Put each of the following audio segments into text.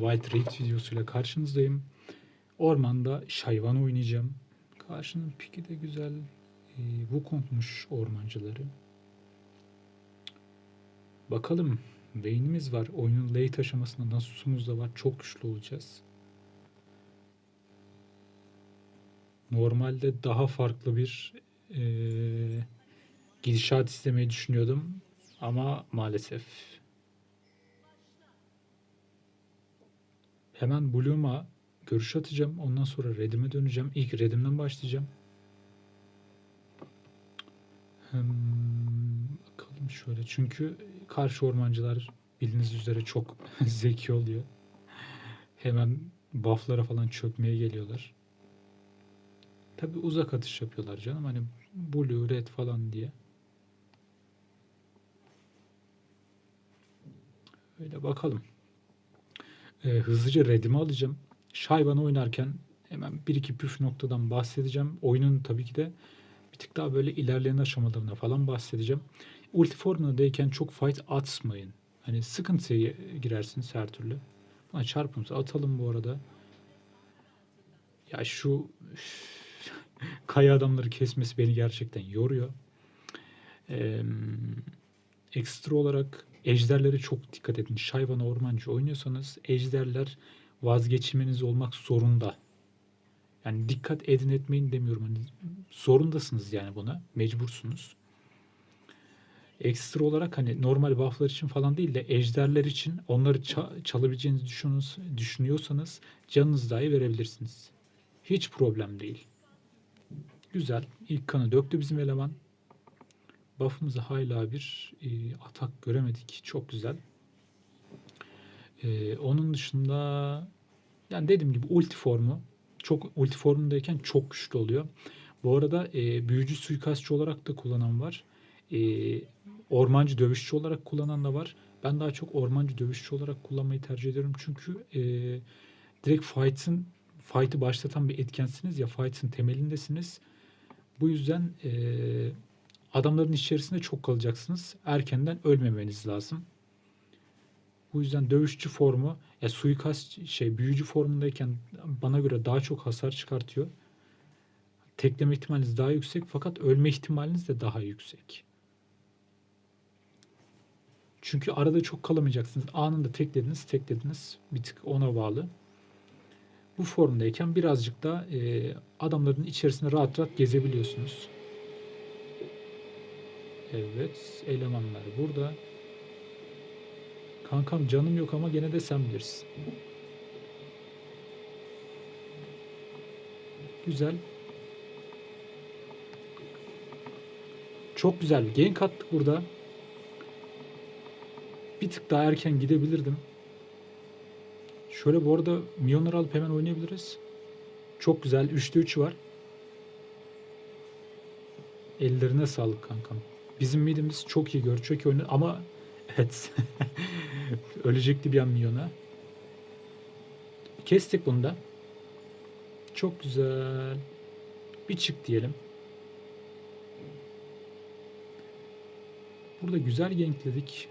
Wild Rift videosuyla karşınızdayım. Ormanda Şayvan oynayacağım. Karşının piki de güzel. Ee, Wukong'muş ormancıları. Bakalım. Beynimiz var. Oyunun late aşamasında Nasus'umuz da var. Çok güçlü olacağız. Normalde daha farklı bir eee, gidişat istemeyi düşünüyordum. Ama maalesef. Hemen Bloom'a görüş atacağım. Ondan sonra Redim'e döneceğim. İlk Redim'den başlayacağım. Hmm, bakalım şöyle. Çünkü karşı ormancılar bildiğiniz üzere çok zeki oluyor. Hemen buff'lara falan çökmeye geliyorlar. Tabi uzak atış yapıyorlar canım. Hani blue, red falan diye. Öyle bakalım. Ee, hızlıca redimi alacağım. Şayvan oynarken hemen bir iki püf noktadan bahsedeceğim. Oyunun tabii ki de bir tık daha böyle ilerleyen aşamalarına falan bahsedeceğim. Ulti formundayken çok fight atmayın. Hani sıkıntıya girersiniz her türlü. Buna çarpımızı atalım bu arada. Ya şu kaya adamları kesmesi beni gerçekten yoruyor. Ee, ekstra olarak ejderlere çok dikkat edin. Şayvan ormancı oynuyorsanız ejderler vazgeçiminiz olmak zorunda. Yani dikkat edin etmeyin demiyorum. Hani zorundasınız yani buna. Mecbursunuz. Ekstra olarak hani normal bufflar için falan değil de ejderler için onları ça- çalabileceğinizi düşünüyorsanız canınız dahi verebilirsiniz. Hiç problem değil. Güzel. İlk kanı döktü bizim eleman. Buff'ımızı hala bir e, atak göremedik. Çok güzel. E, onun dışında yani dediğim gibi ulti formu çok ulti formundayken çok güçlü oluyor. Bu arada e, büyücü suikastçı olarak da kullanan var. E, ormancı dövüşçü olarak kullanan da var. Ben daha çok ormancı dövüşçü olarak kullanmayı tercih ediyorum. Çünkü e, direkt fight'ın fight'ı başlatan bir etkensiniz ya fight'ın temelindesiniz. Bu yüzden e, adamların içerisinde çok kalacaksınız. Erkenden ölmemeniz lazım. Bu yüzden dövüşçü formu ya suikast şey büyücü formundayken bana göre daha çok hasar çıkartıyor. Tekleme ihtimaliniz daha yüksek fakat ölme ihtimaliniz de daha yüksek. Çünkü arada çok kalamayacaksınız. Anında teklediniz, teklediniz. Bir tık ona bağlı. Bu formdayken birazcık da e, adamların içerisinde rahat rahat gezebiliyorsunuz. Evet, elemanlar burada. Kankam canım yok ama gene de sen bilirsin. Güzel. Çok güzel bir gank attık burada. Bir tık daha erken gidebilirdim. Şöyle bu arada milyonları alıp hemen oynayabiliriz. Çok güzel. 3'te 3 var. Ellerine sağlık kankam. Bizim midimiz çok iyi. Çok iyi oynuyor. Ama evet. Ölecekti bir an milyona. Kestik bunu da. Çok güzel. Bir çık diyelim. Burada güzel gankledik.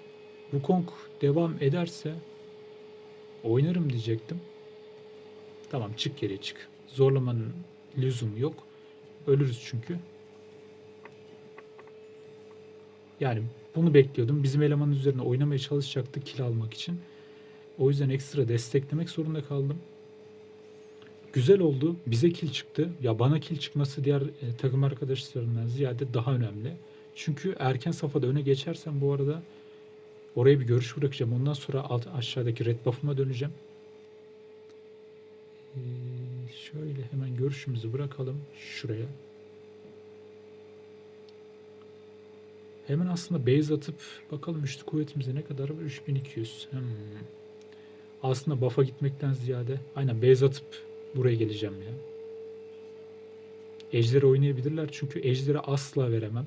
Wukong devam ederse oynarım diyecektim. Tamam çık geri çık. Zorlamanın lüzumu yok. Ölürüz çünkü. Yani bunu bekliyordum. Bizim elemanın üzerine oynamaya çalışacaktı kill almak için. O yüzden ekstra desteklemek zorunda kaldım. Güzel oldu. Bize kill çıktı. Ya bana kill çıkması diğer e, takım arkadaşlarından ziyade daha önemli. Çünkü erken safhada öne geçersem bu arada oraya bir görüş bırakacağım. Ondan sonra alt aşağıdaki red buff'ıma döneceğim. Ee, şöyle hemen görüşümüzü bırakalım şuraya. Hemen aslında base atıp bakalım üçlü kuvvetimize ne kadar var? 3200. Hmm. Aslında buff'a gitmekten ziyade aynen base atıp buraya geleceğim ya. Ejder'i oynayabilirler çünkü Ejder'i asla veremem.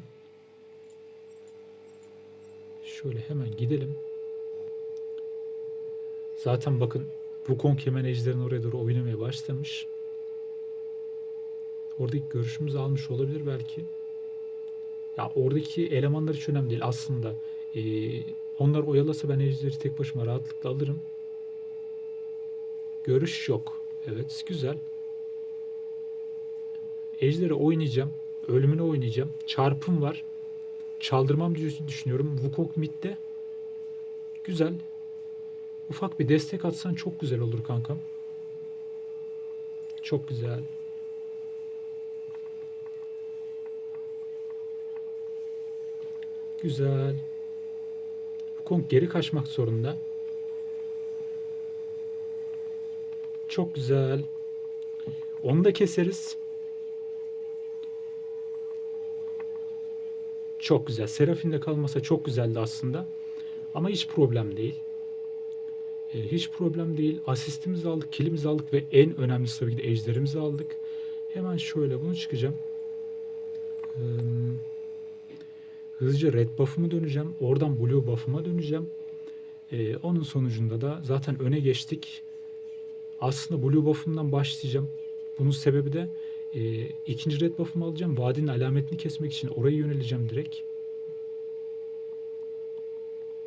Şöyle hemen gidelim. Zaten bakın Wukong hemen Ejder'in oraya doğru oynamaya başlamış. Oradaki görüşümüzü almış olabilir belki. Ya oradaki elemanlar hiç önemli değil aslında. Ee, onlar oyalasa ben Ejder'i tek başıma rahatlıkla alırım. Görüş yok. Evet güzel. Ejder'i oynayacağım. Ölümünü oynayacağım. Çarpım var. Çaldırmam düş- düşünüyorum. Wukong midde. Güzel. Ufak bir destek atsan çok güzel olur kankam. Çok güzel. Güzel. Wukong geri kaçmak zorunda. Çok güzel. Onu da keseriz. Çok güzel. Serafin de kalmasa çok güzeldi aslında. Ama hiç problem değil. Ee, hiç problem değil. Asistimizi aldık, kilimizi aldık ve en önemlisi tabii ki de ejderimizi aldık. Hemen şöyle bunu çıkacağım. Ee, hızlıca red buff'ımı döneceğim. Oradan blue buff'ıma döneceğim. Ee, onun sonucunda da zaten öne geçtik. Aslında blue buff'ımdan başlayacağım. Bunun sebebi de e, ikinci red buff'ımı alacağım. Vadinin alametini kesmek için oraya yöneleceğim direkt.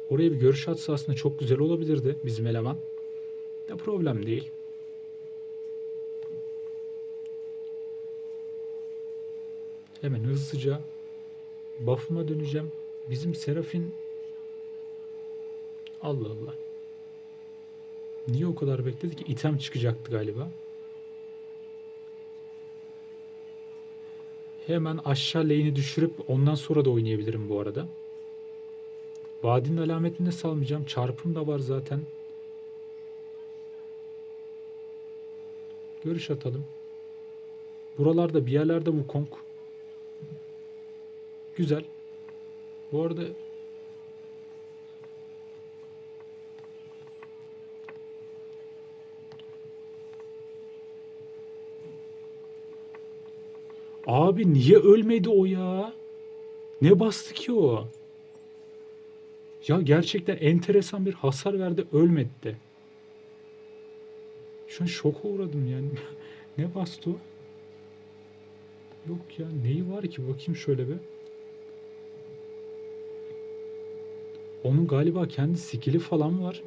Oraya bir görüş atsa aslında çok güzel olabilirdi bizim eleman. Ya problem değil. Hemen hızlıca buff'ıma döneceğim. Bizim Serafin Allah Allah. Niye o kadar bekledi ki? İtem çıkacaktı galiba. Hemen aşağı lane'i düşürüp ondan sonra da oynayabilirim bu arada. Vadinin alametini de salmayacağım. Çarpım da var zaten. Görüş atalım. Buralarda bir yerlerde Wukong. Güzel. Bu arada Abi niye ölmedi o ya? Ne bastı ki o? Ya gerçekten enteresan bir hasar verdi ölmedi de. Şu an şoka uğradım yani. ne bastı o? Yok ya neyi var ki bakayım şöyle bir. Onun galiba kendi skill'i falan var.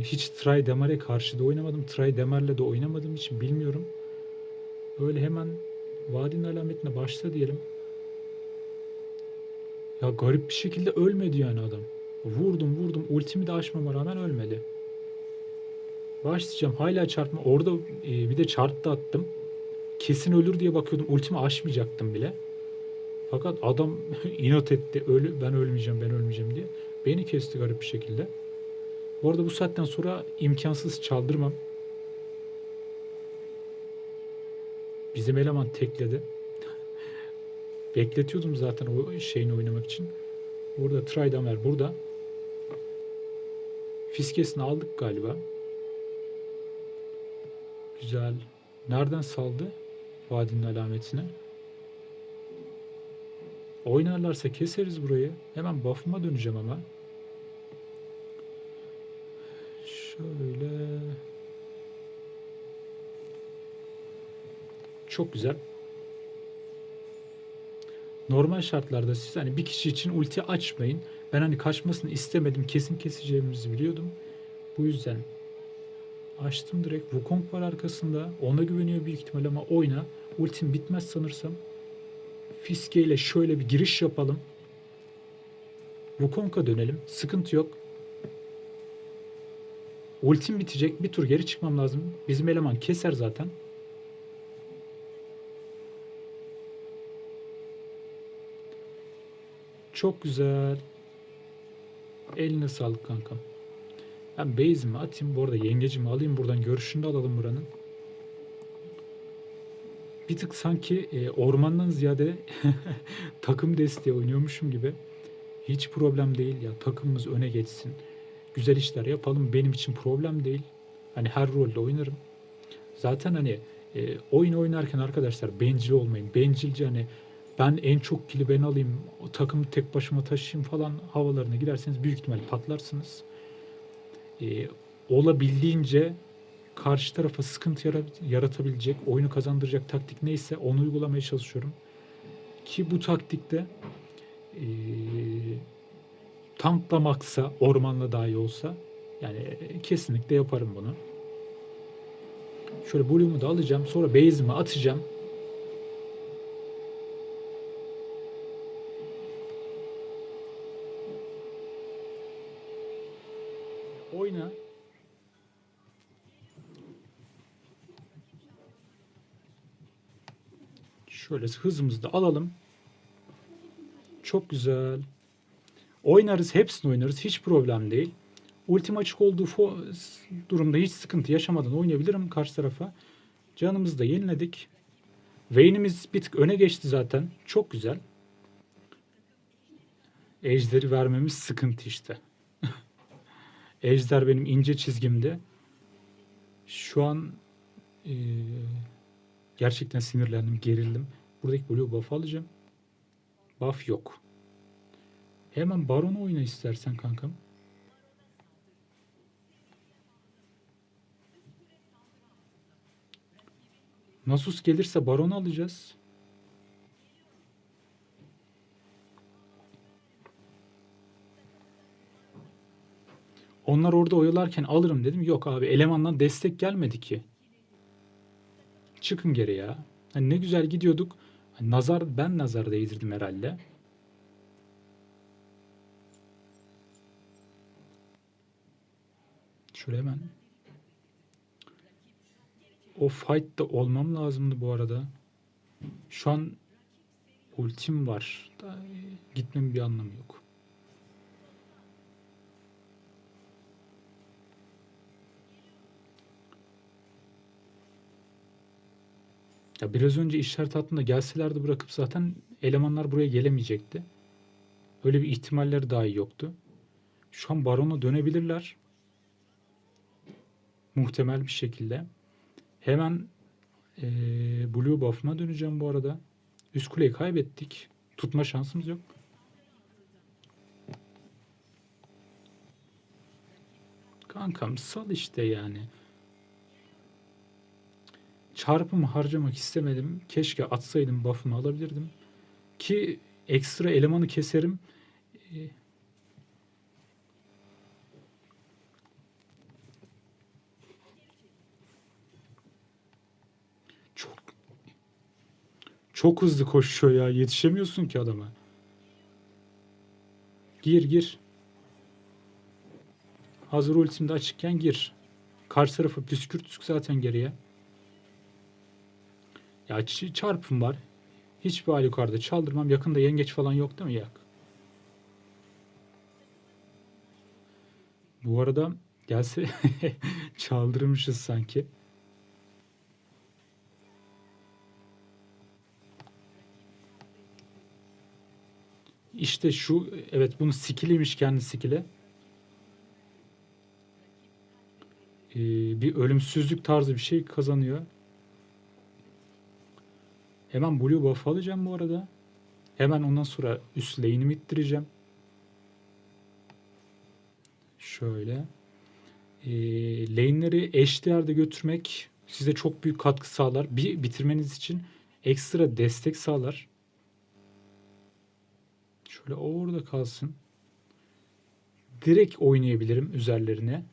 Hiç Try Demar'e karşı da oynamadım. Try Demar'le de oynamadığım için bilmiyorum. Böyle hemen vadinin alametine başla diyelim. Ya garip bir şekilde ölmedi yani adam. Vurdum vurdum ultimi de açmama rağmen ölmedi. Başlayacağım hala çarpma. Orada e, bir de çarp da attım. Kesin ölür diye bakıyordum. Ultimi açmayacaktım bile. Fakat adam inat etti. Ölü, ben ölmeyeceğim ben ölmeyeceğim diye. Beni kesti garip bir şekilde. Bu arada bu saatten sonra imkansız çaldırmam. Bizim eleman tekledi. Bekletiyordum zaten o şeyini oynamak için. Burada Trydamer burada. Fiskesini aldık galiba. Güzel. Nereden saldı? Vadinin alametine. Oynarlarsa keseriz burayı. Hemen buff'ıma döneceğim ama. Şöyle. Çok güzel. Normal şartlarda siz hani bir kişi için ulti açmayın. Ben hani kaçmasını istemedim. Kesin keseceğimizi biliyordum. Bu yüzden açtım direkt. Wukong var arkasında. Ona güveniyor büyük ihtimal ama oyna. Ultim bitmez sanırsam. Fiske ile şöyle bir giriş yapalım. Wukong'a dönelim. Sıkıntı yok. Ultim bitecek. Bir tur geri çıkmam lazım. Bizim eleman keser zaten. Çok güzel. Eline sağlık kankam. Ben base'imi atayım. Bu arada yengecimi alayım buradan. Görüşünü de alalım buranın. Bir tık sanki e, ormandan ziyade takım desteği oynuyormuşum gibi. Hiç problem değil ya. Takımımız öne geçsin. Güzel işler yapalım. Benim için problem değil. Hani her rolde oynarım. Zaten hani e, oyun oynarken arkadaşlar bencil olmayın. Bencilce hani ben en çok kili ben alayım, o takımı tek başıma taşıyayım falan havalarına giderseniz büyük ihtimal patlarsınız. Ee, olabildiğince karşı tarafa sıkıntı yara- yaratabilecek, oyunu kazandıracak taktik neyse onu uygulamaya çalışıyorum. Ki bu taktikte ee, tanklamaksa, ormanla dahi olsa yani e, kesinlikle yaparım bunu. Şöyle Blue'umu da alacağım. Sonra base'imi atacağım. Oyna. Şöyle hızımızı da alalım. Çok güzel. Oynarız, hepsini oynarız. Hiç problem değil. Ultim açık olduğu durumda hiç sıkıntı yaşamadan oynayabilirim karşı tarafa. Canımızı da yeniledik. Vayne'imiz bir tık öne geçti zaten. Çok güzel. Ejderi vermemiz sıkıntı işte. Ejder benim ince çizgimde. Şu an eee, gerçekten sinirlendim, gerildim. Buradaki blue buff alacağım. Buff yok. Hemen Baron oyna istersen kankam. Nasus gelirse Baron alacağız. Onlar orada oyalarken alırım dedim. Yok abi elemandan destek gelmedi ki. Çıkın geri ya. Hani ne güzel gidiyorduk. Hani nazar ben nazar değdirdim herhalde. Şöyle hemen. O fight'ta olmam lazımdı bu arada. Şu an ultim var. Da, gitmemin bir anlamı yok. Ya biraz önce işaret hattında gelselerdi bırakıp zaten elemanlar buraya gelemeyecekti. Öyle bir ihtimalleri dahi yoktu. Şu an Baron'a dönebilirler. Muhtemel bir şekilde. Hemen eee Blue buff'ıma döneceğim bu arada. Üst kuleyi kaybettik. Tutma şansımız yok. Kankam sal işte yani. Çarpımı harcamak istemedim. Keşke atsaydım buff'ımı alabilirdim. Ki ekstra elemanı keserim. Ee, çok hızlı koşuyor ya. Yetişemiyorsun ki adama. Gir gir. Hazır ultimde açıkken gir. Karşı tarafı püskürttük zaten geriye. Ya çarpım var. Hiçbir halükarda çaldırmam. Yakında yengeç falan yok değil mi? Yok. Bu arada gelse çaldırmışız sanki. İşte şu evet bunun skilliymiş kendi skill'i. Ee, bir ölümsüzlük tarzı bir şey kazanıyor. Hemen blue buff alacağım bu arada. Hemen ondan sonra üst lane'imi ittireceğim. Şöyle. Ee, lane'leri eşdeğerde götürmek size çok büyük katkı sağlar. Bir bitirmeniz için ekstra destek sağlar. Şöyle orada kalsın. Direkt oynayabilirim üzerlerine.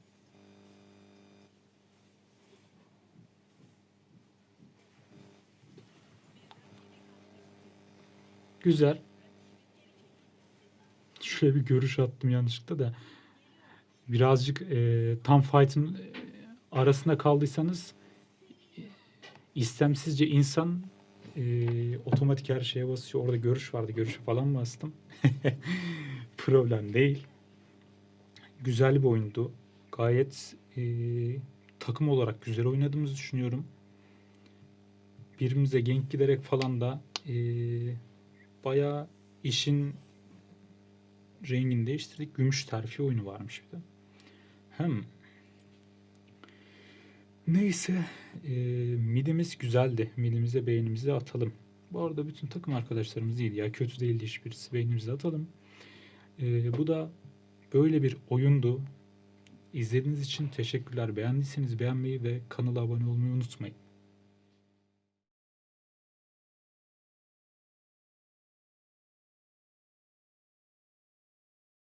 Güzel. Şöyle bir görüş attım yanlışlıkla da. Birazcık e, tam fight'ın e, arasında kaldıysanız e, istemsizce insan e, otomatik her şeye basıyor. Orada görüş vardı. Görüşe falan bastım. Problem değil. Güzel bir oyundu. Gayet e, takım olarak güzel oynadığımızı düşünüyorum. Birbirimize genk giderek falan da e, bayağı işin rengini değiştirdik. Gümüş terfi oyunu varmış bir de. Hem neyse e, midimiz güzeldi. Midimize beynimizi atalım. Bu arada bütün takım arkadaşlarımız iyiydi ya. Kötü değildi hiçbirisi. Beynimizi atalım. E, bu da böyle bir oyundu. İzlediğiniz için teşekkürler. Beğendiyseniz beğenmeyi ve kanala abone olmayı unutmayın.